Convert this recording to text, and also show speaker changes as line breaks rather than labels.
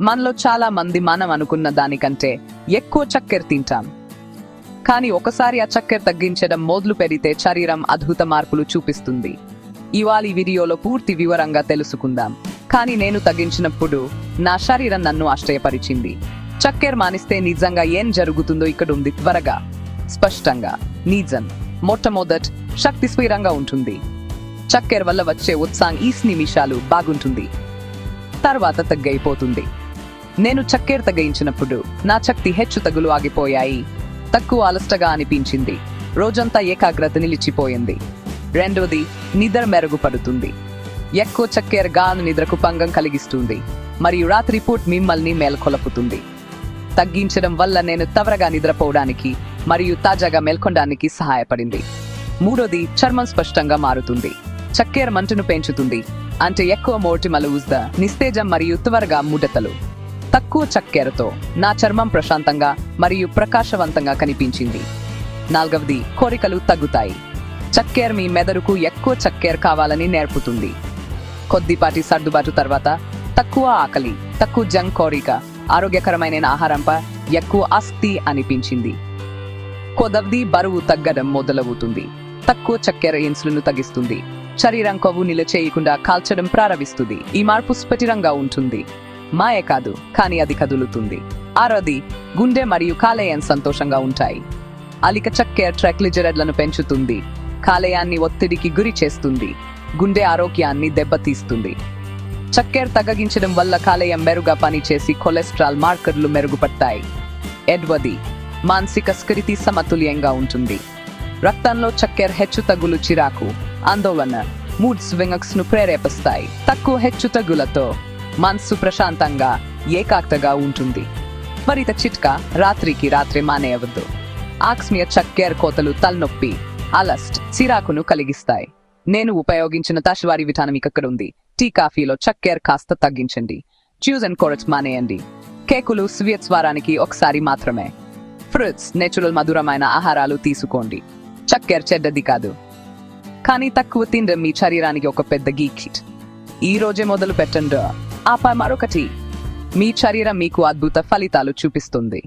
మనలో చాలా మంది మనం అనుకున్న దానికంటే ఎక్కువ చక్కెర తింటాం. కానీ ఒకసారి ఆ చక్కెర తగ్గించడం మొదలు పెడితే శరీరం అద్భుత మార్పులు చూపిస్తుంది. ఇవాళ వీడియోలో పూర్తి వివరంగా తెలుసుకుందాం. కానీ నేను తగ్గించినప్పుడు నా శరీరం నన్ను ఆశ్చర్యపరిచింది చక్కెర మానిస్తే నిజంగా ఏం జరుగుతుందో ఇక్కడ ఉంది త్వరగా. స్పష్టంగా నిజం. మొట్టమొదట్ శక్తి స్వీరంగా ఉంటుంది. చక్కెర వల్ల వచ్చే ఉత్సాహం ఈ నిమిషాలు బాగుంటుంది. తర్వాత తగ్గైపోతుంది. నేను చక్కెర తగ్గించినప్పుడు నా శక్తి హెచ్చు తగులు ఆగిపోయాయి. తక్కువ అలస్టగా అనిపించింది. రోజంతా ఏకాగ్రత నిలిచిపోయింది. రెండోది నిద్ర మెరుగుపడుతుంది. ఎక్కువ చక్కెర గాను నిద్రకు భంగం కలిగిస్తుంది. మరియు రాత్రిపూట్ మిమ్మల్ని మేల్కొలపుతుంది. తగ్గించడం వల్ల నేను త్వరగా నిద్రపోవడానికి మరియు తాజాగా మేల్కొనడానికి సహాయపడింది. మూడోది చర్మం స్పష్టంగా మారుతుంది. చక్కెర మంటను పెంచుతుంది. అంటే ఎక్కువ మోటిమలు ఉజ్ద నిస్తేజం మరియు త్వరగా ముడతలు. తక్కువ చక్కెరతో నా చర్మం ప్రశాంతంగా మరియు ప్రకాశవంతంగా కనిపించింది. నాలుగవది కోరికలు తగ్గుతాయి. చక్కెర మీ మెదడుకు ఎక్కువ చక్కెర కావాలని నేర్పుతుంది. కొద్దిపాటి సర్దుబాటు తర్వాత తక్కువ ఆకలి తక్కువ జంక్ కోరిక ఆరోగ్యకరమైన ఆహారంపై ఎక్కువ ఆస్తి అనిపించింది. కొదవ్ది బరువు తగ్గడం మొదలవుతుంది. తక్కువ చక్కెర ఇన్సులను తగ్గిస్తుంది. శరీరం కొవ్వు నిల చేయకుండా కాల్చడం ప్రారంభిస్తుంది. ఈ మార్పు స్ఫటిరంగా ఉంటుంది. మాయ కాదు కానీ అది కదులుతుంది. ఆరోది గుండె మరియు కాలేయం సంతోషంగా ఉంటాయి. అలిక చక్కెర ట్రెక్లిజరెడ్లను పెంచుతుంది. కాలేయాన్ని ఒత్తిడికి గురి చేస్తుంది. గుండె ఆరోగ్యాన్ని దెబ్బతీస్తుంది. చక్కెర తగ్గించడం వల్ల కాలేయం మెరుగా పనిచేసి కొలెస్ట్రాల్ మార్కర్లు మెరుగుపడతాయి. ఎడ్వది మానసిక స్కృతి సమతుల్యంగా ఉంటుంది. రక్తంలో చక్కెర హెచ్చు తగులు చిరాకు ఆందోళన మూడ్ స్వింగ్స్ను ప్రేరేపిస్తాయి. తక్కువ హెచ్చు తగులతో మనసు ప్రశాంతంగా ఏకాగ్రతగా ఉంటుంది. మరిత చిట్కా రాత్రికి రాత్రి మానేయవద్దు. ఆక్స్మియ చక్కెర కోతలు తలనొప్పి అలస్ట్ చిరాకును కలిగిస్తాయి. నేను ఉపయోగించిన తశ్వారి విధానం ఇక్కడ ఉంది టీ కాఫీలో చక్కెర కాస్త తగ్గించండి. జ్యూస్ అండ్ కోరట్స్ మానేయండి. కేకులు స్వీట్స్ వారానికి ఒకసారి మాత్రమే. ఫ్రూట్స్ నేచురల్ మధురమైన ఆహారాలు తీసుకోండి. చక్కెర చెడ్డది కాదు. కానీ తక్కువ తిండం మీ శరీరానికి ఒక పెద్ద గీకిట్ ఈ రోజే మొదలు పెట్టండి ఆపై మరొకటి మీ శరీరం మీకు అద్భుత ఫలితాలు చూపిస్తుంది.